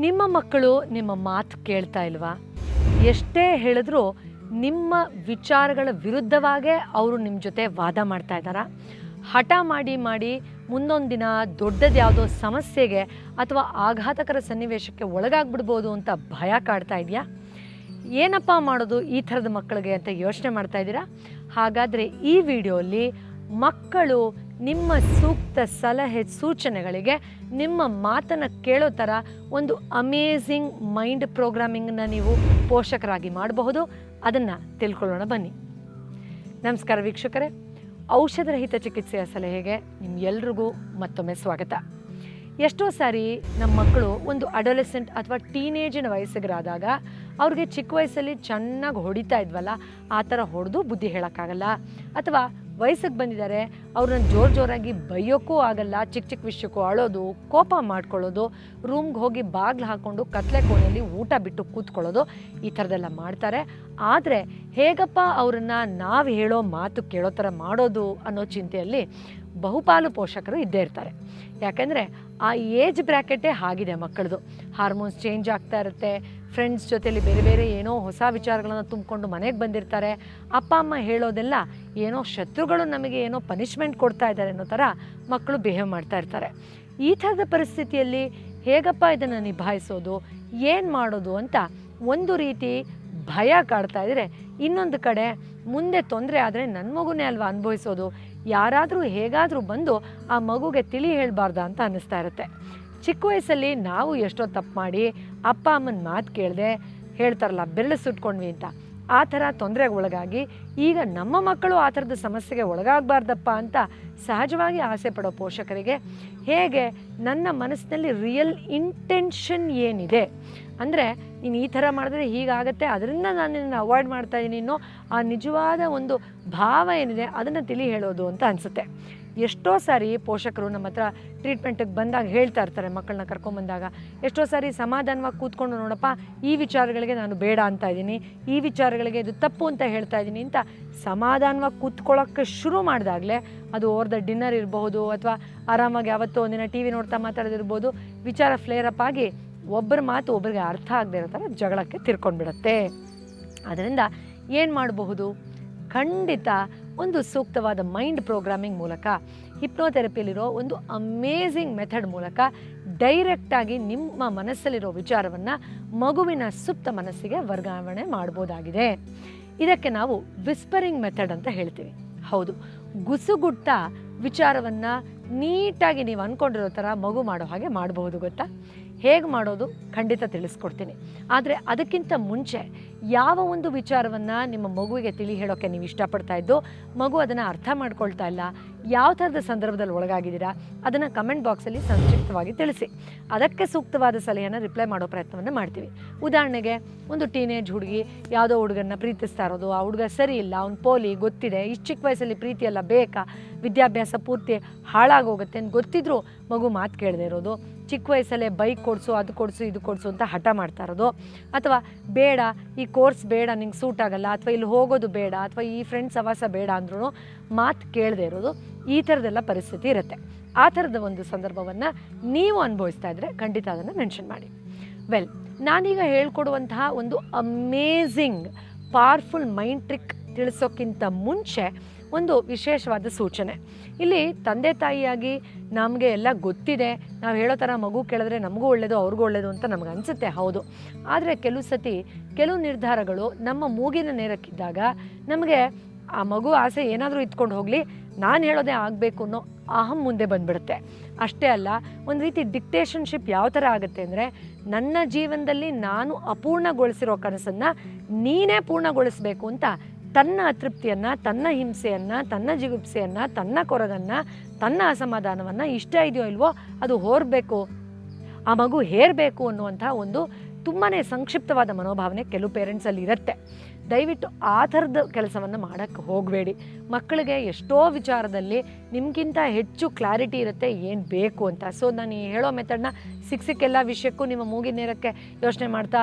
ನಿಮ್ಮ ಮಕ್ಕಳು ನಿಮ್ಮ ಮಾತು ಕೇಳ್ತಾ ಇಲ್ವಾ? ಎಷ್ಟೇ ಹೇಳಿದ್ರೂ ನಿಮ್ಮ ವಿಚಾರಗಳ ವಿರುದ್ಧವಾಗೇ ಅವರು ನಿಮ್ಮ ಜೊತೆ ವಾದ ಮಾಡ್ತಾ ಇದ್ದಾರಾ? ಹಠ ಮಾಡಿ ಮಾಡಿ ಮುಂದೊಂದು ದಿನ ದೊಡ್ಡದು ಯಾವುದೋ ಸಮಸ್ಯೆಗೆ ಅಥವಾ ಆಘಾತಕರ ಸನ್ನಿವೇಶಕ್ಕೆ ಒಳಗಾಗ್ಬಿಡ್ಬೋದು ಅಂತ ಭಯ ಕಾಡ್ತಾ ಇದೆಯಾ? ಏನಪ್ಪ ಮಾಡೋದು ಈ ಥರದ ಮಕ್ಕಳಿಗೆ ಅಂತ ಯೋಚನೆ ಮಾಡ್ತಾ ಇದ್ದೀರಾ? ಹಾಗಾದರೆ ಈ ವಿಡಿಯೋಲಿ ಮಕ್ಕಳು ನಿಮ್ಮ ಸೂಕ್ತ ಸಲಹೆ ಸೂಚನೆಗಳಿಗೆ ನಿಮ್ಮ ಮಾತನ್ನು ಕೇಳೋ ಥರ ಒಂದು ಅಮೇಝಿಂಗ್ ಮೈಂಡ್ ಪ್ರೋಗ್ರಾಮಿಂಗನ್ನ ನೀವು ಪೋಷಕರಾಗಿ ಮಾಡಬಹುದು. ಅದನ್ನು ತಿಳ್ಕೊಳ್ಳೋಣ ಬನ್ನಿ. ನಮಸ್ಕಾರ ವೀಕ್ಷಕರೇ. ಔಷಧರಹಿತ ಚಿಕಿತ್ಸೆಯ ಸಲಹೆಗೆ ನಿಮ್ಗೆಲ್ರಿಗೂ ಮತ್ತೊಮ್ಮೆ ಸ್ವಾಗತ. ಎಷ್ಟೋ ಸಾರಿ ನಮ್ಮ ಮಕ್ಕಳು ಒಂದು ಅಡೋಲೆಸೆಂಟ್ ಅಥವಾ ಟೀನೇಜಿನ ವಯಸ್ಸಿಗರಾದಾಗ ಅವ್ರಿಗೆ ಚಿಕ್ಕ ವಯಸ್ಸಲ್ಲಿ ಚೆನ್ನಾಗಿ ಹೊಡಿತಾ ಇದ್ವಲ್ಲ, ಆ ಥರ ಹೊಡೆದು ಬುದ್ಧಿ ಹೇಳೋಕ್ಕಾಗಲ್ಲ. ಅಥವಾ ವಯಸ್ಸಿಗೆ ಬಂದಿದ್ದಾರೆ, ಅವ್ರನ್ನ ಜೋರು ಜೋರಾಗಿ ಬೈಯೋಕ್ಕೂ ಆಗಲ್ಲ ಚಿಕ್ಕ ಚಿಕ್ಕ ವಿಷಯಕ್ಕೂ ಅಳೋದು, ಕೋಪ ಮಾಡ್ಕೊಳ್ಳೋದು, ರೂಮ್ಗೆ ಹೋಗಿ ಬಾಗಿಲು ಹಾಕ್ಕೊಂಡು ಕತ್ಲೆ ಕೋಣೆಯಲ್ಲಿ ಊಟ ಬಿಟ್ಟು ಕೂತ್ಕೊಳ್ಳೋದು, ಈ ಥರದೆಲ್ಲ ಮಾಡ್ತಾರೆ. ಆದರೆ ಹೇಗಪ್ಪ ಅವರನ್ನು ನಾವು ಹೇಳೋ ಮಾತು ಕೇಳೋ ಥರ ಮಾಡೋದು ಅನ್ನೋ ಚಿಂತೆಯಲ್ಲಿ ಬಹುಪಾಲು ಪೋಷಕರು ಇದ್ದೇ ಇರ್ತಾರೆ. ಯಾಕೆಂದರೆ ಆ ಏಜ್ ಬ್ರ್ಯಾಕೆಟೇ ಆಗಿದೆ ಮಕ್ಕಳದು. ಹಾರ್ಮೋನ್ಸ್ ಚೇಂಜ್ ಆಗ್ತಾ ಇರುತ್ತೆ ಫ್ರೆಂಡ್ಸ್ ಜೊತೆಯಲ್ಲಿ ಬೇರೆ ಬೇರೆ ಏನೋ ಹೊಸ ವಿಚಾರಗಳನ್ನು ತುಂಬಿಕೊಂಡು ಮನೆಗೆ ಬಂದಿರ್ತಾರೆ. ಅಪ್ಪ, ಅಮ್ಮ ಹೇಳೋದೆಲ್ಲ ಏನೋ ಶತ್ರುಗಳು ನಮಗೆ ಏನೋ ಪನಿಷ್ಮೆಂಟ್ ಕೊಡ್ತಾ ಇದ್ದಾರೆ ಅನ್ನೋ ಥರ ಮಕ್ಕಳು ಬಿಹೇವ್ ಮಾಡ್ತಾ ಇರ್ತಾರೆ. ಈ ಥರದ ಪರಿಸ್ಥಿತಿಯಲ್ಲಿ ಹೇಗಪ್ಪ ಇದನ್ನು ನಿಭಾಯಿಸೋದು, ಏನು ಮಾಡೋದು ಅಂತ ಒಂದು ರೀತಿ ಭಯ ಕಾಡ್ತಾ ಇದ್ದರೆ ಇನ್ನೊಂದು ಕಡೆ ಮುಂದೆ ತೊಂದರೆ ಆದರೆ ನನ್ನ ಮಗುನೇ ಅಲ್ವಾ ಅನುಭವಿಸೋದು? ಯಾರಾದರೂ ಹೇಗಾದರೂ ಬಂದು ಆ ಮಗುಗೆ ತಿಳಿ ಹೇಳಬಾರ್ದ ಅಂತ ಅನ್ನಿಸ್ತಾ ಇರುತ್ತೆ. ಚಿಕ್ಕ ವಯಸ್ಸಲ್ಲಿ ನಾವು ಎಷ್ಟೋ ತಪ್ಪು ಮಾಡಿ ಅಪ್ಪ ಅಮ್ಮನ ಮಾತು ಕೇಳದೆ ಹೇಳ್ತಾರಲ್ಲ ಬೆರಳು ಸುಟ್ಕೊಂಡ್ವಿ ಅಂತ. ಆ ಥರ ತೊಂದರೆಗೆ ಒಳಗಾಗಿ ಈಗ ನಮ್ಮ ಮಕ್ಕಳು ಆ ಥರದ ಸಮಸ್ಯೆಗೆ ಒಳಗಾಗಬಾರ್ದಪ್ಪ ಅಂತ ಸಹಜವಾಗಿ ಆಸೆ ಪಡೋ ಪೋಷಕರಿಗೆ ಹೇಗೆ ನನ್ನ ಮನಸ್ಸಿನಲ್ಲಿ ರಿಯಲ್ ಇಂಟೆನ್ಷನ್ ಏನಿದೆ? ಅಂದರೆ ನೀನು ಈ ಥರ ಮಾಡಿದ್ರೆ ಹೀಗಾಗತ್ತೆ ಅದರಿಂದ ನಾನು ನಿನ್ನ ಅವಾಯ್ಡ್ ಮಾಡ್ತಾ ಇದ್ದೀನಿ ಅನ್ನೋ ಆ ನಿಜವಾದ ಒಂದು ಭಾವ ಏನಿದೆ, ಅದನ್ನು ತಿಳಿ ಹೇಳೋದು ಅಂತ ಅನಿಸುತ್ತೆ. ಎಷ್ಟೋ ಸಾರಿ ಪೋಷಕರು ನಮ್ಮ ಹತ್ರ ಟ್ರೀಟ್ಮೆಂಟಿಗೆ ಬಂದಾಗ ಹೇಳ್ತಾ ಇರ್ತಾರೆ ಮಕ್ಕಳನ್ನ ಕರ್ಕೊಂಬಂದಾಗ. ಎಷ್ಟೋ ಸಾರಿ ಸಮಾಧಾನವಾಗಿ ಕೂತ್ಕೊಂಡು ನೋಡಪ್ಪ, ಈ ವಿಚಾರಗಳಿಗೆ ನಾನು ಬೇಡ ಅಂತ ಇದ್ದೀನಿ, ಈ ವಿಚಾರಗಳಿಗೆ ಇದು ತಪ್ಪು ಅಂತ ಹೇಳ್ತಾ ಇದ್ದೀನಿ ಅಂತ ಸಮಾಧಾನವಾಗಿ ಕೂತ್ಕೊಳ್ಳೋಕ್ಕೆ ಶುರು ಮಾಡಿದಾಗಲೇ ಅದು ಓವರ್ ದ ಡಿನ್ನರ್ ಇರಬಹುದು ಅಥವಾ ಆರಾಮಾಗಿ ಯಾವತ್ತೋ ಒಂದಿನ ಟಿ ವಿ ನೋಡ್ತಾ ಮಾತಾಡೋದಿರ್ಬೋದು, ವಿಚಾರ ಅಪ್ ಆಗಿ ಒಬ್ಬರ ಮಾತು ಒಬ್ಬರಿಗೆ ಅರ್ಥ ಆಗದೆ ಇರೋ ಥರ ಜಗಳಕ್ಕೆ ತಿರ್ಕೊಂಡ್ಬಿಡತ್ತೆ. ಅದರಿಂದ ಏನು ಮಾಡಬಹುದು? ಖಂಡಿತ ಒಂದು ಸೂಕ್ತವಾದ ಮೈಂಡ್ ಪ್ರೋಗ್ರಾಮಿಂಗ್ ಮೂಲಕ, ಹಿಪ್ನೋಥೆರಪಿಯಲ್ಲಿರೋ ಒಂದು ಅಮೇಝಿಂಗ್ ಮೆಥಡ್ ಮೂಲಕ ಡೈರೆಕ್ಟಾಗಿ ನಿಮ್ಮ ಮನಸ್ಸಲ್ಲಿರೋ ವಿಚಾರವನ್ನು ಮಗುವಿನ ಸುಪ್ತ ಮನಸ್ಸಿಗೆ ವರ್ಗಾವಣೆ ಮಾಡ್ಬೋದಾಗಿದೆ. ಇದಕ್ಕೆ ನಾವು ವಿಸ್ಪರಿಂಗ್ ಮೆಥಡ್ ಅಂತ ಹೇಳ್ತೀವಿ. ಹೌದು, ಗುಸುಗುಟ್ಟ ವಿಚಾರವನ್ನು ನೀಟಾಗಿ ನೀವು ಅಂದ್ಕೊಂಡಿರೋ ಥರ ಮಗು ಮಾಡೋ ಹಾಗೆ ಮಾಡಬಹುದು ಗೊತ್ತಾ? ಹೇಗೆ ಮಾಡೋದು ಖಂಡಿತ ತಿಳಿಸ್ಕೊಡ್ತೀನಿ. ಆದರೆ ಅದಕ್ಕಿಂತ ಮುಂಚೆ ಯಾವ ಒಂದು ವಿಚಾರವನ್ನು ನಿಮ್ಮ ಮಗುವಿಗೆ ತಿಳಿ ಹೇಳೋಕ್ಕೆ ನೀವು ಇಷ್ಟಪಡ್ತಾ ಇದ್ದು, ಮಗು ಅದನ್ನು ಅರ್ಥ ಮಾಡ್ಕೊಳ್ತಾ ಇಲ್ಲ, ಯಾವ ಥರದ ಸಂದರ್ಭದಲ್ಲಿ ಒಳಗಾಗಿದ್ದೀರಾ, ಅದನ್ನು ಕಮೆಂಟ್ ಬಾಕ್ಸಲ್ಲಿ ಸಂಕ್ಷಿಪ್ತವಾಗಿ ತಿಳಿಸಿ. ಅದಕ್ಕೆ ಸೂಕ್ತವಾದ ಸಲಹೆಯನ್ನು ರಿಪ್ಲೈ ಮಾಡೋ ಪ್ರಯತ್ನವನ್ನು ಮಾಡ್ತೀವಿ. ಉದಾಹರಣೆಗೆ, ಒಂದು ಟೀನೇಜ್ ಹುಡುಗಿ ಯಾವುದೋ ಹುಡುಗನ್ನ ಪ್ರೀತಿಸ್ತಾ ಇರೋದು, ಆ ಹುಡುಗ ಸರಿ ಇಲ್ಲ, ಅವ್ನು ಪೋಲಿ, ಗೊತ್ತಿದೆ, ಇಷ್ಟು ಚಿಕ್ಕ ವಯಸ್ಸಲ್ಲಿ ಪ್ರೀತಿ ಎಲ್ಲ ಬೇಕಾ, ವಿದ್ಯಾಭ್ಯಾಸ ಪೂರ್ತಿ ಹಾಳಾಗೋಗುತ್ತೆ ಅಂತ ಗೊತ್ತಿದ್ರೂ ಮಗು ಮಾತು ಕೇಳದೆ ಇರೋದು. ಚಿಕ್ಕ ವಯಸ್ಸಲ್ಲೇ ಬೈಕ್ ಕೊಡಿಸು, ಅದು ಕೊಡಿಸು, ಇದು ಕೊಡಿಸು ಅಂತ ಹಠ ಮಾಡ್ತಾ ಇರೋದು. ಅಥವಾ ಬೇಡ, ಈ ಕೋರ್ಸ್ ಬೇಡ, ನಿಂಗೆ ಸೂಟ್ ಆಗಲ್ಲ, ಅಥವಾ ಇಲ್ಲಿ ಹೋಗೋದು ಬೇಡ, ಅಥವಾ ಈ ಫ್ರೆಂಡ್ಸ್ ಸವಾಸ ಬೇಡ ಅಂದ್ರೂ ಮಾತು ಕೇಳದೆ ಇರೋದು. ಈ ಥರದೆಲ್ಲ ಪರಿಸ್ಥಿತಿ ಇರುತ್ತೆ. ಆ ಥರದ ಒಂದು ಸಂದರ್ಭವನ್ನು ನೀವು ಅನುಭವಿಸ್ತಾ ಇದ್ದರೆ ಖಂಡಿತ ಅದನ್ನು ಮೆನ್ಷನ್ ಮಾಡಿ. ವೆಲ್ ನಾನೀಗ ಹೇಳ್ಕೊಡುವಂತಹ ಒಂದು ಅಮೇಝಿಂಗ್ ಪವರ್ಫುಲ್ ಮೈಂಡ್ ಟ್ರಿಕ್ ತಿಳಿಸೋಕ್ಕಿಂತ ಮುಂಚೆ ಒಂದು ವಿಶೇಷವಾದ ಸೂಚನೆ. ಇಲ್ಲಿ ತಂದೆ ತಾಯಿಯಾಗಿ ನಮಗೆ ಎಲ್ಲ ಗೊತ್ತಿದೆ. ನಾವು ಹೇಳೋ ಥರ ಮಗು ಕೇಳಿದ್ರೆ ನಮಗೂ ಒಳ್ಳೆಯದು ಅವ್ರಿಗೂ ಒಳ್ಳೆಯದು ಅಂತ ನಮ್ಗೆ ಅನಿಸುತ್ತೆ, ಹೌದು. ಆದರೆ ಕೆಲವು ಸತಿ ಕೆಲವು ನಿರ್ಧಾರಗಳು ನಮ್ಮ ಮೂಗಿನ ನೇರಕ್ಕಿದ್ದಾಗ ನಮಗೆ ಆ ಮಗು ಆಸೆ ಏನಾದರೂ ಇತ್ಕೊಂಡು ಹೋಗಲಿ, ನಾನು ಹೇಳೋದೇ ಆಗಬೇಕು ಅನ್ನೋ ಅಹಂ ಮುಂದೆ ಬಂದ್ಬಿಡುತ್ತೆ. ಅಷ್ಟೇ ಅಲ್ಲ, ಒಂದು ರೀತಿ ಡಿಕ್ಟೇಷನ್ಶಿಪ್ ಯಾವ ಥರ ಆಗುತ್ತೆ ಅಂದರೆ, ನನ್ನ ಜೀವನದಲ್ಲಿ ನಾನು ಅಪೂರ್ಣಗೊಳಿಸಿರೋ ಕನಸನ್ನು ನೀನೇ ಪೂರ್ಣಗೊಳಿಸಬೇಕು ಅಂತ ತನ್ನ ಅತೃಪ್ತಿಯನ್ನು, ತನ್ನ ಹಿಂಸೆಯನ್ನು, ತನ್ನ ಜಿಗುಪ್ಸೆಯನ್ನು, ತನ್ನ ಕೊರಗನ್ನು, ತನ್ನ ಅಸಮಾಧಾನವನ್ನು ಇಷ್ಟ ಇದೆಯೋ ಇಲ್ವೋ ಅದು ಹೋರಬೇಕು. ಆ ಮಗು ಹೇರಬೇಕು ಅನ್ನುವಂಥ ಒಂದು ತುಂಬಾ ಸಂಕ್ಷಿಪ್ತವಾದ ಮನೋಭಾವನೆ ಕೆಲವು ಪೇರೆಂಟ್ಸಲ್ಲಿ ಇರುತ್ತೆ. ದಯವಿಟ್ಟು ಆ ಥರದ ಕೆಲಸವನ್ನು ಮಾಡೋಕ್ಕೆ ಹೋಗಬೇಡಿ. ಮಕ್ಕಳಿಗೆ ಎಷ್ಟೋ ವಿಚಾರದಲ್ಲಿ ನಿಮಗಿಂತ ಹೆಚ್ಚು ಕ್ಲಾರಿಟಿ ಇರುತ್ತೆ ಏನು ಬೇಕು ಅಂತ. ಸೊ ನಾನು ಈ ಹೇಳೋ ಮೆಥಡ್ನ ಸಿಕ್ಕ ಸಿಕ್ಕೆಲ್ಲ ವಿಷಯಕ್ಕೂ ನಿಮ್ಮ ಮೂಗಿನ ನೇರಕ್ಕೆ ಯೋಚನೆ ಮಾಡ್ತಾ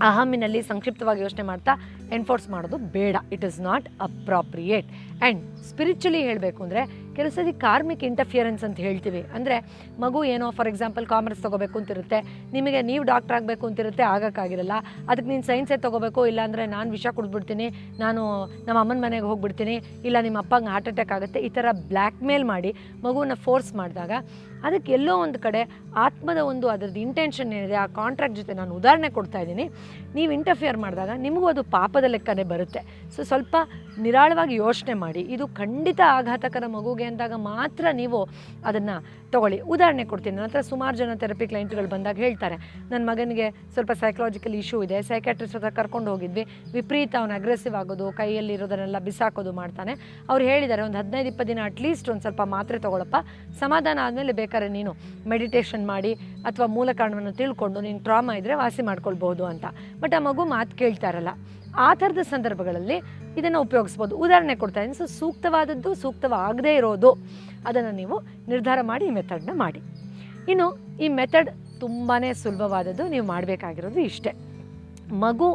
ಅಹಮ್ಮಿನಲ್ಲಿ ಸಂಕ್ಷಿಪ್ತವಾಗಿ ಯೋಚನೆ ಮಾಡ್ತಾ ಎನ್ಫೋರ್ಸ್ ಮಾಡೋದು ಬೇಡ. It is not appropriate and spiritually ಹೇಳಬೇಕು ಅಂದರೆ ಕೆಲವು ಸರಿ ಕಾರ್ಮಿಕ್ ಇಂಟರ್ಫಿಯರೆನ್ಸ್ ಅಂತ ಹೇಳ್ತೀವಿ. ಅಂದರೆ ಮಗು ಏನೋ ಫಾರ್ ಎಕ್ಸಾಂಪಲ್ ಕಾಮರ್ಸ್ ತೊಗೋಬೇಕು ಅಂತಿರುತ್ತೆ. ನಿಮಗೆ ನೀವು ಡಾಕ್ಟರ್ ಆಗಬೇಕು ಅಂತಿರುತ್ತೆ, ಆಗೋಕ್ಕಾಗಿರಲ್ಲ. ಅದಕ್ಕೆ ನೀನು ಸೈನ್ಸೇ ತೊಗೋಬೇಕು, ಇಲ್ಲಾಂದರೆ ನಾನು ವಿಷ ಕುಡಿದ್ಬಿಡ್ತೀನಿ, ನಾನು ನಮ್ಮ ಅಮ್ಮನ ಮನೆಗೆ ಹೋಗ್ಬಿಡ್ತೀನಿ, ಇಲ್ಲ ನಿಮ್ಮ ಅಪ್ಪಂಗೆ ಹಾರ್ಟ್ ಅಟ್ಯಾಕ್ ಆಗುತ್ತೆ, ಈ ಥರ ಬ್ಲ್ಯಾಕ್ ಮೇಲ್ ಮಾಡಿ ಮಗುವನ್ನು ಫೋರ್ಸ್ ಮಾಡಿದಾಗ, ಅದಕ್ಕೆ ಎಲ್ಲೋ ಒಂದು ಕಡೆ ಆತ್ಮದ ಒಂದು ಅದರದ್ದು ಇಂಟೆನ್ಷನ್ ಏನಿದೆ, ಆ ಕಾಂಟ್ರಾಕ್ಟ್ ಜೊತೆ ನಾನು ಉದಾಹರಣೆ ಕೊಡ್ತಾ ಇದ್ದೀನಿ. ನೀವು ಇಂಟರ್ಫಿಯರ್ ಮಾಡಿದಾಗ ನಿಮಗೂ ಅದು ಪಾಪದ ಲೆಕ್ಕನೇ ಬರುತ್ತೆ. ಸೊ ಸ್ವಲ್ಪ ನಿರಾಳವಾಗಿ ಯೋಚನೆ ಮಾಡಿ, ಇದು ಖಂಡಿತ ಆಘಾತಕರ ಮಗುಗೆ ಅಂದಾಗ ಮಾತ್ರ ನೀವು ಅದನ್ನು ತಗೊಳ್ಳಿ. ಉದಾಹರಣೆ ಕೊಡ್ತೀನಿ, ನನ್ನ ಸುಮಾರು ಜನ ಥೆರಪಿ ಕ್ಲೈಂಟ್ಗಳು ಬಂದಾಗ ಹೇಳ್ತಾರೆ ನನ್ನ ಮಗನಿಗೆ ಸ್ವಲ್ಪ ಸೈಕಲಾಜಿಕಲ್ ಇಶ್ಯೂ ಇದೆ ಸೈಕ್ಯಾಟ್ರಿಸ್ಟ್ ಹತ್ರ ಕರ್ಕೊಂಡು ಹೋಗಿದ್ವಿ, ವಿಪರೀತ ಅವನು ಅಗ್ರೆಸಿವ್ ಆಗೋದು, ಕೈಯಲ್ಲಿ ಇರೋದನ್ನೆಲ್ಲ ಬಿಸಾಕೋದು ಮಾಡ್ತಾನೆ. ಅವ್ರು ಹೇಳಿದ್ದಾರೆ, ಒಂದು ಹದಿನೈದು, ಇಪ್ಪತ್ತು ದಿನ ಅಟ್ಲೀಸ್ಟ್ ಒಂದು ಸ್ವಲ್ಪ ಮಾತ್ರೆ ತೊಗೊಳಪ್ಪ, ಸಮಾಧಾನ ಆದಮೇಲೆ ಬೇಕಾದ್ರೆ ನೀನು ಮೆಡಿಟೇಷನ್ ಮಾಡಿ ಅಥವಾ ಮೂಲ ಕಾರಣವನ್ನು ತಿಳ್ಕೊಂಡು ನೀನು ಟ್ರಾಮಾ ಇದ್ದರೆ ವಾಸಿ ಮಾಡ್ಕೊಳ್ಬೋದು ಅಂತ. ಬಟ್ ಆ ಮಗು ಮಾತು ಕೇಳ್ತಾ ಇರಲ್ಲ. ಆ ಥರದ ಸಂದರ್ಭಗಳಲ್ಲಿ ಇದನ್ನು ಉಪಯೋಗಿಸ್ಬೋದು. ಉದಾಹರಣೆ ಕೊಡ್ತಾ ಇದ್ದೀನಿ. ಸೊ ಸೂಕ್ತವಾದದ್ದು, ಸೂಕ್ತವಾಗದೇ ಇರೋದು, ಅದನ್ನು ನೀವು ನಿರ್ಧಾರ ಮಾಡಿ ಈ ಮೆಥಡ್ನ ಮಾಡಿ. ಇನ್ನು, ಈ ಮೆಥಡ್ ತುಂಬಾ ಸುಲಭವಾದದ್ದು ನೀವು ಮಾಡಬೇಕಾಗಿರೋದು ಇಷ್ಟೇ. ಮಗು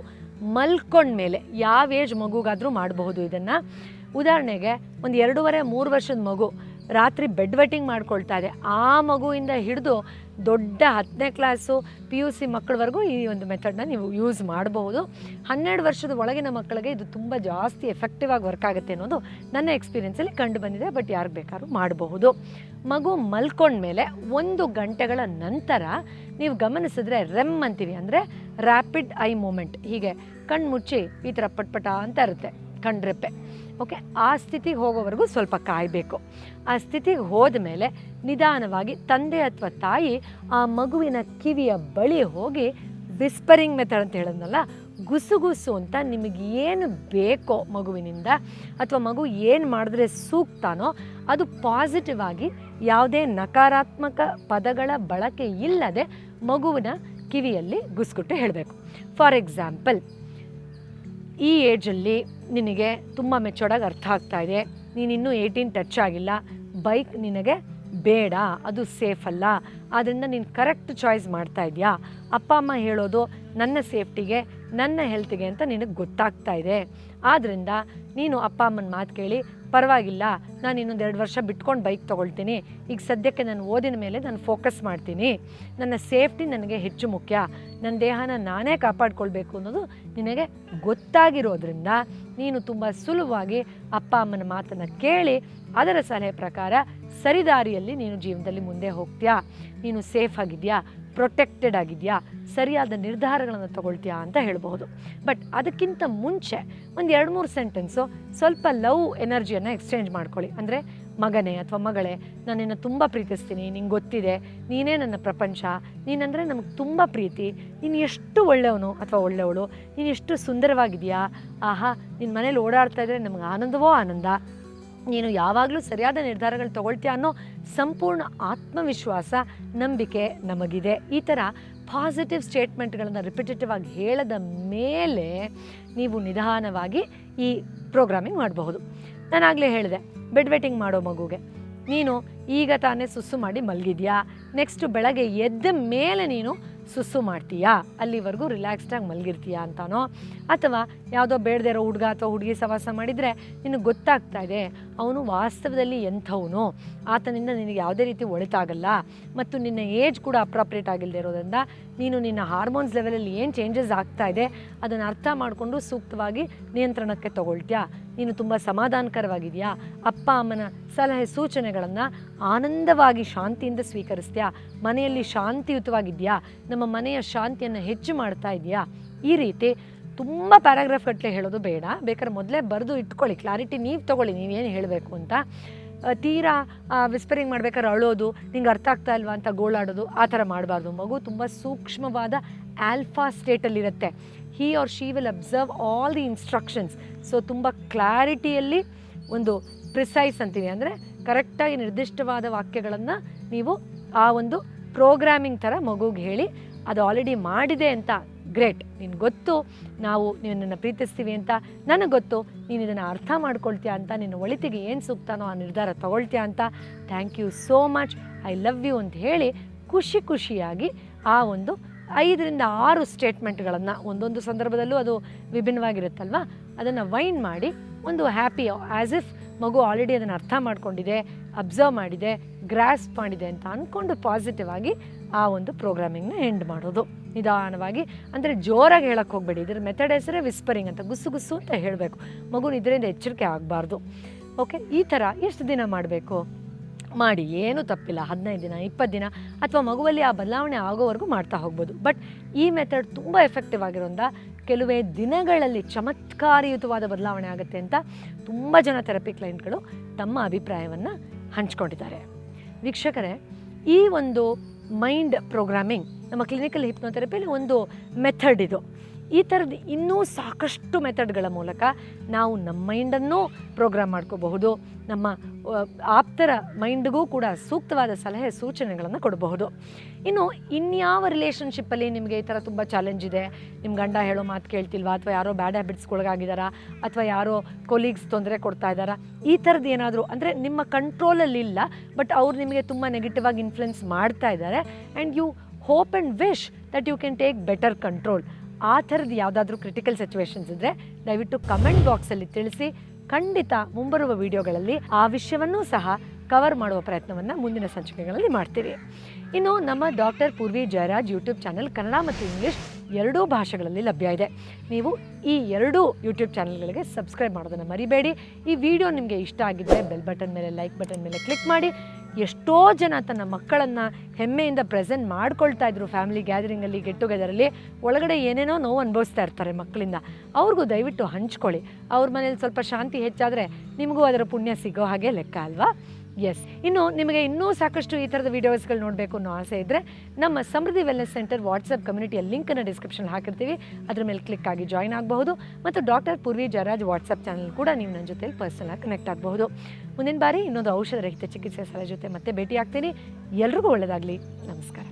ಮಲ್ಕೊಂಡ್ಮೇಲೆ ಯಾವ ಏಜ್ ಮಗುಗಾದರೂ ಮಾಡಬಹುದು ಇದನ್ನು. ಉದಾಹರಣೆಗೆ, ಒಂದು ಎರಡೂವರೆ, ಮೂರು ವರ್ಷದ ಮಗು ರಾತ್ರಿ ಬೆಡ್ ವೆಟ್ಟಿಂಗ್ ಮಾಡ್ಕೊಳ್ತಾ ಇದೆ. ಆ ಮಗುವಿಂದ ಹಿಡಿದು ದೊಡ್ಡ ಹತ್ತನೇ ಕ್ಲಾಸು ಪಿ ಯು ಸಿ ಮಕ್ಕಳವರೆಗೂ ಈ ಒಂದು ಮೆಥಡ್ನ ನೀವು ಯೂಸ್ ಮಾಡಬಹುದು. ಹನ್ನೆರಡು ವರ್ಷದ ಒಳಗಿನ ಮಕ್ಕಳಿಗೆ ಇದು ತುಂಬ ಜಾಸ್ತಿ ಎಫೆಕ್ಟಿವ್ ಆಗಿ ವರ್ಕ್ ಆಗುತ್ತೆ ಅನ್ನೋದು ನನ್ನ ಎಕ್ಸ್ಪೀರಿಯೆನ್ಸಲ್ಲಿ ಕಂಡು ಬಂದಿದೆ ಬಟ್ ಯಾರು ಬೇಕಾದ್ರೂ ಮಾಡಬಹುದು. ಮಗು ಮಲ್ಕೊಂಡ್ಮೇಲೆ ಒಂದು ಗಂಟೆಗಳ ನಂತರ ನೀವು ಗಮನಿಸಿದ್ರೆ ರೆಮ್ ಅಂತೀವಿ ಅಂದರೆ ರ್ಯಾಪಿಡ್ ಐ ಮೂಮೆಂಟ್ ಹೀಗೆ ಕಣ್ಣು ಮುಚ್ಚಿ ಈ ಥರ ಪಟ್ಪಟ ಅಂತ ಇರುತ್ತೆ. ಕಣ್ರೆಪ್ಪೆ ಓಕೆ ಆ ಸ್ಥಿತಿಗೆ ಹೋಗೋವರೆಗೂ ಸ್ವಲ್ಪ ಕಾಯಬೇಕು. ಆ ಸ್ಥಿತಿಗೆ ಹೋದ ಮೇಲೆ ನಿಧಾನವಾಗಿ ತಂದೆ ಅಥವಾ ತಾಯಿ ಆ ಮಗುವಿನ ಕಿವಿಯ ಬಳಿ ಹೋಗಿ ವಿಸ್ಪರಿಂಗ್ ಮೆಥಡ್ ಅಂತ ಹೇಳಿದ್ನಲ್ಲ ಗುಸುಗುಸು ಅಂತ ನಿಮಗೆ ಏನು ಬೇಕೋ ಮಗುವಿನಿಂದ ಅಥವಾ ಮಗು ಏನು ಮಾಡಿದ್ರೆ ಸೂಕ್ತಾನೋ ಅದು ಪಾಸಿಟಿವ್ ಆಗಿ ಯಾವುದೇ ನಕಾರಾತ್ಮಕ ಪದಗಳ ಬಳಕೆ ಇಲ್ಲದೆ ಮಗುವಿನ ಕಿವಿಯಲ್ಲಿ ಗುಸ್ಕುಟ್ಟು ಹೇಳಬೇಕು. ಫಾರ್ ಎಕ್ಸಾಂಪಲ್ ಈ ಏಜಲ್ಲಿ ನಿನಗೆ ತುಂಬ ಮೆಚ್ಚೋಡಾಗಿ ಅರ್ಥ ಆಗ್ತಾ ಇದೆ. ನೀನಿನ್ನೂ ಏಯ್ಟೀನ್ ಟಚ್ ಆಗಿಲ್ಲ. ಬೈಕ್ ನಿನಗೆ ಬೇಡ. ಅದು ಸೇಫ್ ಅಲ್ಲ. ಆದ್ದರಿಂದ ನೀನು ಕರೆಕ್ಟ್ ಚಾಯ್ಸ್ ಮಾಡ್ತಾ ಇದೆಯಾ? ಅಪ್ಪ, ಅಮ್ಮ ಹೇಳೋದು ನನ್ನ ಸೇಫ್ಟಿಗೆ, ನನ್ನ ಹೆಲ್ತಿಗೆ ಅಂತ ನಿನಗೆ ಗೊತ್ತಾಗ್ತಾ ಇದೆ. ಆದ್ದರಿಂದ ನೀನು ಅಪ್ಪ ಅಮ್ಮನ ಮಾತು ಕೇಳಿ, ಪರವಾಗಿಲ್ಲ, ನಾನು ಇನ್ನೊಂದು ಎರಡು ವರ್ಷ ಬಿಟ್ಕೊಂಡು ಬೈಕ್ ತೊಗೊಳ್ತೀನಿ. ಈಗ ಸದ್ಯಕ್ಕೆ ನಾನು ಓದಿನ ಮೇಲೆ ನಾನು ಫೋಕಸ್ ಮಾಡ್ತೀನಿ. ನನ್ನ ಸೇಫ್ಟಿ ನನಗೆ ಹೆಚ್ಚು ಮುಖ್ಯ. ನನ್ನ ದೇಹನ ನಾನೇ ಕಾಪಾಡ್ಕೊಳ್ಬೇಕು ಅನ್ನೋದು ನಿನಗೆ ಗೊತ್ತಾಗಿರೋದ್ರಿಂದ ನೀನು ತುಂಬ ಸುಲಭವಾಗಿ ಅಪ್ಪ ಅಮ್ಮನ ಮಾತನ್ನು ಕೇಳಿ, ಅದರ ಸಲಹೆ ಪ್ರಕಾರ ಸರಿದಾರಿಯಲ್ಲಿ ನೀನು ಜೀವನದಲ್ಲಿ ಮುಂದೆ ಹೋಗ್ತೀಯಾ? ನೀನು ಸೇಫ್ ಆಗಿದೆಯಾ? ಪ್ರೊಟೆಕ್ಟೆಡ್ ಆಗಿದೆಯಾ? ಸರಿಯಾದ ನಿರ್ಧಾರಗಳನ್ನು ತಗೊಳ್ತೀಯಾ ಅಂತ ಹೇಳಬಹುದು. ಬಟ್ ಅದಕ್ಕಿಂತ ಮುಂಚೆ ಒಂದು ಎರಡು ಮೂರು ಸೆಂಟೆನ್ಸು ಸ್ವಲ್ಪ ಲವ್ ಎನರ್ಜಿಯನ್ನು ಎಕ್ಸ್ಚೇಂಜ್ ಮಾಡ್ಕೊಳ್ಳಿ. ಅಂದರೆ ಮಗನೇ ಅಥವಾ ಮಗಳೇ ನಾನು ನಿನ್ನ ತುಂಬ ಪ್ರೀತಿಸ್ತೀನಿ, ನಿಂಗೆ ಗೊತ್ತಿದೆ, ನೀನೇ ನನ್ನ ಪ್ರಪಂಚ, ನೀನಂದರೆ ನಮಗೆ ತುಂಬ ಪ್ರೀತಿ, ನೀನು ಎಷ್ಟು ಒಳ್ಳೆಯವನು ಅಥವಾ ಒಳ್ಳೆಯವಳು, ನೀನು ಎಷ್ಟು ಸುಂದರವಾಗಿದೆಯಾ? ಆಹಾ ನಿನ್ನ ಮನೇಲಿ ಓಡಾಡ್ತಾ ಇದ್ದರೆ ನಮಗೆ ಆನಂದವೋ ಆನಂದ? ನೀನು ಯಾವಾಗಲೂ ಸರಿಯಾದ ನಿರ್ಧಾರಗಳು ತಗೊಳ್ತೀಯ ಅನ್ನೋ ಸಂಪೂರ್ಣ ಆತ್ಮವಿಶ್ವಾಸ, ನಂಬಿಕೆ ನಮಗಿದೆ. ಈ ಥರ ಪಾಸಿಟಿವ್ ಸ್ಟೇಟ್ಮೆಂಟ್ಗಳನ್ನು ರಿಪಿಟೇಟಿವ್ ಆಗಿ ಹೇಳದ ಮೇಲೆ ನೀವು ನಿಧಾನವಾಗಿ ಈ ಪ್ರೋಗ್ರಾಮಿಂಗ್ ಮಾಡಬಹುದು. ನಾನಾಗಲೇ ಹೇಳಿದೆ ಬೆಡ್ ವೆಟ್ಟಿಂಗ್ ಮಾಡೋ ಮಗುಗೆ, ನೀನು ಈಗ ತಾನೇ ಸುಸ್ಸು ಮಾಡಿ ಮಲಗಿದ್ಯಾ? ನೆಕ್ಸ್ಟ್ ಬೆಳಗ್ಗೆ ಎದ್ದ ಮೇಲೆ ನೀನು ಸುಸ್ಸು ಮಾಡ್ತೀಯಾ? ಅಲ್ಲಿವರೆಗೂ ರಿಲ್ಯಾಕ್ಸ್ಡಾಗಿ ಮಲಗಿರ್ತೀಯಾ ಅಂತಾನೋ? ಅಥವಾ ಯಾವುದೋ ಬೇಡದೇ ಇರೋ ಹುಡುಗ ಅಥವಾ ಹುಡುಗಿ ಸವಾಸ ಮಾಡಿದರೆ ನಿನಗೆ ಗೊತ್ತಾಗ್ತಾ ಇದೆ, ಅವನು ವಾಸ್ತವದಲ್ಲಿ ಎಂಥವನು? ಆತನಿಂದ ನಿನಗೆ ಯಾವುದೇ ರೀತಿ ಒಳಿತಾಗಲ್ಲ ಮತ್ತು ನಿನ್ನ ಏಜ್ ಕೂಡ ಅಪ್ರಾಪ್ರಿಯೇಟ್ ಆಗಿಲ್ಲದೆ ಇರೋದ್ರಿಂದ ನೀನು ನಿನ್ನ ಹಾರ್ಮೋನ್ಸ್ ಲೆವೆಲಲ್ಲಿ ಏನು ಚೇಂಜಸ್ ಆಗ್ತಾ ಇದೆ ಅದನ್ನು ಅರ್ಥ ಮಾಡಿಕೊಂಡು ಸೂಕ್ತವಾಗಿ ನಿಯಂತ್ರಣಕ್ಕೆ ತಗೊಳ್ತೀಯಾ? ನೀನು ತುಂಬ ಸಮಾಧಾನಕರವಾಗಿದೆಯಾ? ಅಪ್ಪ, ಅಮ್ಮನ ಸಲಹೆ ಸೂಚನೆಗಳನ್ನು ಆನಂದವಾಗಿ ಶಾಂತಿಯಿಂದ ಸ್ವೀಕರಿಸ್ತೀಯಾ? ಮನೆಯಲ್ಲಿ ಶಾಂತಿಯುತವಾಗಿದೆಯಾ? ನಮ್ಮ ಮನೆಯ ಶಾಂತಿಯನ್ನು ಹೆಚ್ಚು ಮಾಡ್ತಾ ಇದೆಯಾ? ಈ ರೀತಿ ತುಂಬ ಪ್ಯಾರಾಗ್ರಾಫ್ ಗಟ್ಟಲೆ ಹೇಳೋದು ಬೇಡ. ಬೇಕಾದ್ರೆ ಮೊದಲೇ ಬರೆದು ಇಟ್ಕೊಳ್ಳಿ. ಕ್ಲಾರಿಟಿ ನೀವು ತೊಗೊಳ್ಳಿ ನೀವೇನು ಹೇಳಬೇಕು ಅಂತ. ತೀರಾ ವಿಸ್ಪರಿಂಗ್ ಮಾಡ್ಬೇಕಾದ್ರೆ ಅಳೋದು, ನಿಂಗೆ ಅರ್ಥ ಆಗ್ತಾ ಇಲ್ವಾ ಅಂತ ಗೋಳಾಡೋದು, ಆ ಥರ ಮಾಡಬಾರ್ದು. ಮಗು ತುಂಬ ಸೂಕ್ಷ್ಮವಾದ alpha ಸ್ಟೇಟಲ್ಲಿರುತ್ತೆ he or she will observe all the instructions so ತುಂಬ ಕ್ಲಾರಿಟಿಯಲ್ಲಿ ಒಂದು ಪ್ರಿಸೈಸ್ ಅಂತೀವಿ. ಅಂದರೆ ಕರೆಕ್ಟಾಗಿ ನಿರ್ದಿಷ್ಟವಾದ ವಾಕ್ಯಗಳನ್ನು ನೀವು ಆ ಒಂದು ಪ್ರೋಗ್ರಾಮಿಂಗ್ ಥರ ಮಗುಗೆ ಹೇಳಿ, ಅದು ಆಲ್ರೆಡಿ ಮಾಡಿದೆ ಅಂತ ಗ್ರೇಟ್ ನಿನ್ಗೆ ಗೊತ್ತು, ನಾವು ನಿನ್ನನ್ನು ಪ್ರೀತಿಸ್ತೀವಿ ಅಂತ, ನನಗೆ ಗೊತ್ತು. ನೀನು ಇದನ್ನು ಅರ್ಥ ಮಾಡ್ಕೊಳ್ತೀಯ ಅಂತ, ನಿನ್ನ ಒಳಿತಿಗೆ ಏನು ಸೂಕ್ತಾನೋ ಆ ನಿರ್ಧಾರ ತಗೊಳ್ತೀಯ ಅಂತ. Thank you so much I love you ಅಂತ ಹೇಳಿ ಖುಷಿ ಖುಷಿಯಾಗಿ ಆ ಒಂದು ಐದರಿಂದ ಆರು ಸ್ಟೇಟ್ಮೆಂಟ್ಗಳನ್ನು ಒಂದೊಂದು ಸಂದರ್ಭದಲ್ಲೂ ಅದು ವಿಭಿನ್ನವಾಗಿರುತ್ತಲ್ವ? ಅದನ್ನು ವೈನ್ ಮಾಡಿ ಒಂದು ಹ್ಯಾಪಿ ಆ್ಯಸ್ ಇಫ್ ಮಗು ಆಲ್ರೆಡಿ ಅದನ್ನು ಅರ್ಥ ಮಾಡ್ಕೊಂಡಿದೆ ಅಬ್ಸರ್ವ್ ಮಾಡಿದೆ ಗ್ರಾಸ್ಪ್ ಮಾಡಿದೆ ಅಂತ ಅಂದ್ಕೊಂಡು ಪಾಸಿಟಿವ್ ಆಗಿ ಆ ಒಂದು ಪ್ರೋಗ್ರಾಮಿಂಗ್ನ ಎಂಡ್ ಮಾಡೋದು. ನಿಧಾನವಾಗಿ, ಅಂದರೆ ಜೋರಾಗಿ ಹೇಳಕ್ಕೆ ಹೋಗಬೇಡಿ. ಇದ್ರ ಮೆಥಡ್ ಹೆಸರೇ ವಿಸ್ಪರಿಂಗ್ ಅಂತ, ಗುಸ್ಸು ಗುಸ್ಸು ಅಂತ ಹೇಳಬೇಕು. ಮಗು ಇದರಿಂದ ಎಚ್ಚರಿಕೆ ಆಗಬಾರ್ದು. ಓಕೆ ಈ ಥರ ಎಷ್ಟು ದಿನ ಮಾಡಬೇಕು? ಮಾಡಿ, ಏನೂ ತಪ್ಪಿಲ್ಲ. ಹದಿನೈದು ದಿನ, ಇಪ್ಪತ್ತು ದಿನ ಅಥವಾ ಮಗುವಲ್ಲಿ ಆ ಬದಲಾವಣೆ ಆಗೋವರೆಗೂ ಮಾಡ್ತಾ ಹೋಗ್ಬೋದು. ಬಟ್ ಈ ಮೆಥಡ್ ತುಂಬ ಎಫೆಕ್ಟಿವ್ ಆಗಿರೋದ್ರಿಂದ ಕೆಲವೇ ದಿನಗಳಲ್ಲಿ ಚಮತ್ಕಾರಯುತವಾದ ಬದಲಾವಣೆ ಆಗುತ್ತೆ ಅಂತ ತುಂಬ ಜನ ಥೆರಪಿ ಕ್ಲೈಂಟ್ಗಳು ತಮ್ಮ ಅಭಿಪ್ರಾಯವನ್ನು ಹಂಚ್ಕೊಂಡಿದ್ದಾರೆ. ವೀಕ್ಷಕರೇ, ಈ ಒಂದು ಮೈಂಡ್ ಪ್ರೋಗ್ರಾಮಿಂಗ್ ನಮ್ಮ ಕ್ಲಿನಿಕಲ್ ಹಿಪ್ನೋಥೆರಪಿಯಲ್ಲಿ ಒಂದು ಮೆಥಡ್ ಇದು. ಈ ಥರದ್ದು ಇನ್ನೂ ಸಾಕಷ್ಟು ಮೆಥಡ್ಗಳ ಮೂಲಕ ನಾವು ನಮ್ಮ ಮೈಂಡನ್ನು ಪ್ರೋಗ್ರಾಮ್ ಮಾಡ್ಕೋಬಹುದು. ನಮ್ಮ ಆಪ್ತರ ಮೈಂಡ್ಗೂ ಕೂಡ ಸೂಕ್ತವಾದ ಸಲಹೆ ಸೂಚನೆಗಳನ್ನು ಕೊಡಬಹುದು. ಇನ್ನು ಇನ್ಯಾವ ರಿಲೇಷನ್ಶಿಪ್ಪಲ್ಲಿ ನಿಮಗೆ ಈ ಥರ ತುಂಬ ಚಾಲೆಂಜ್ ಇದೆ? ನಿಮ್ಮ ಗಂಡ ಹೇಳೋ ಮಾತು ಕೇಳ್ತಿಲ್ವಾ? ಅಥವಾ ಯಾರೋ ಬ್ಯಾಡ್ ಹ್ಯಾಬಿಟ್ಸ್ಗೊಳಗಾಗಿದ್ದಾರಾ ಅಥವಾ ಯಾರೋ ಕೊಲೀಗ್ಸ್ ತೊಂದರೆ ಕೊಡ್ತಾ ಇದ್ದಾರಾ ಈ ಥರದ್ದು ಏನಾದರೂ, ಅಂದರೆ ನಿಮ್ಮ ಕಂಟ್ರೋಲಲ್ಲಿ ಇಲ್ಲ, ಬಟ್ ಅವ್ರು ನಿಮಗೆ ತುಂಬ ನೆಗೆಟಿವ್ ಆಗಿ ಇನ್ಫ್ಲುಯೆನ್ಸ್ ಮಾಡ್ತಾ ಇದ್ದಾರೆ and you hope and wish that you can take better control. ಆ ಥರದ್ದು ಯಾವುದಾದ್ರೂ ಕ್ರಿಟಿಕಲ್ ಸಿಚುವೇಶನ್ಸ್ ಇದ್ದರೆ ದಯವಿಟ್ಟು ಕಮೆಂಟ್ ಬಾಕ್ಸಲ್ಲಿ ತಿಳಿಸಿ, ಖಂಡಿತ ಮುಂಬರುವ ವಿಡಿಯೋಗಳಲ್ಲಿ ಆ ವಿಷಯವನ್ನೂ ಸಹ ಕವರ್ ಮಾಡುವ ಪ್ರಯತ್ನವನ್ನು ಮುಂದಿನ ಸಂಚಿಕೆಗಳಲ್ಲಿ ಮಾಡ್ತೀವಿ. ಇನ್ನು ನಮ್ಮ doctor Purvi Jayaraj YouTube channel Kannada ಮತ್ತು ಇಂಗ್ಲೀಷ್ ಎರಡೂ ಭಾಷೆಗಳಲ್ಲಿ ಲಭ್ಯ ಇದೆ. ನೀವು ಈ ಎರಡೂ ಯೂಟ್ಯೂಬ್ ಚಾನಲ್ಗಳಿಗೆ ಸಬ್ಸ್ಕ್ರೈಬ್ ಮಾಡೋದನ್ನು ಮರಿಬೇಡಿ. ಈ ವಿಡಿಯೋ ನಿಮಗೆ ಇಷ್ಟ ಆಗಿದ್ದರೆ ಬೆಲ್ ಬಟನ್ ಮೇಲೆ ಲೈಕ್ ಬಟನ್ ಮೇಲೆ ಕ್ಲಿಕ್ ಮಾಡಿ. ಎಷ್ಟೋ ಜನ ತನ್ನ ಮಕ್ಕಳನ್ನು ಹೆಮ್ಮೆಯಿಂದ ಪ್ರೆಸೆಂಟ್ ಮಾಡ್ಕೊಳ್ತಾ ಇದ್ರು ಫ್ಯಾಮಿಲಿ ಗ್ಯಾದರಿಂಗಲ್ಲಿ ಗೆಟ್ ಟುಗೆದರಲ್ಲಿ ಒಳಗಡೆ ಏನೇನೋ ನೋವು ಅನುಭವಿಸ್ತಾ ಇರ್ತಾರೆ ಮಕ್ಕಳಿಂದ. ಅವ್ರಿಗೂ ದಯವಿಟ್ಟು ಹಂಚ್ಕೊಳ್ಳಿ. ಅವ್ರ ಮನೇಲಿ ಸ್ವಲ್ಪ ಶಾಂತಿ ಹೆಚ್ಚಾದರೆ ನಿಮಗೂ ಅದರ ಪುಣ್ಯ ಸಿಗೋ ಹಾಗೆ ಲೆಕ್ಕ ಅಲ್ವಾ? ಎಸ್ ಇನ್ನು ನಿಮಗೆ ಇನ್ನೂ ಸಾಕಷ್ಟು ಈ ಥರದ ವೀಡಿಯೋಸ್ಗಳು ನೋಡಬೇಕು ಅನ್ನೋ ಆಸೆ ಇದ್ದರೆ ನಮ್ಮ ಸಮೃದ್ಧಿ ವೆಲ್ನೆಸ್ ಸೆಂಟರ್ ವಾಟ್ಸಪ್ ಕಮ್ಯುನಿಟಿಯ ಲಿಂಕನ್ನು ಡಿಸ್ಕ್ರಿಪ್ಷನ್ ಹಾಕಿರ್ತೀವಿ. ಅದ್ರ ಮೇಲೆ ಕ್ಲಿಕ್ ಆಗಿ ಜಾಯ್ನ್ ಆಗಬಹುದು. ಮತ್ತು doctor Purvi Jayaraj WhatsApp channel ಕೂಡ ನೀವು ನನ್ನ ಜೊತೆ ಪರ್ಸನಲ್ ಕನೆಕ್ಟ್ ಆಗಬಹುದು. ಮುಂದಿನ ಬಾರಿ ಇನ್ನೊಂದು ಔಷಧ ರಹಿತ ಚಿಕಿತ್ಸೆ ಸಲಹೆ ಜೊತೆ ಮತ್ತೆ ಭೇಟಿ ಆಗ್ತೀನಿ ಎಲ್ರಿಗೂ ಒಳ್ಳೆಯದಾಗಲಿ ನಮಸ್ಕಾರ.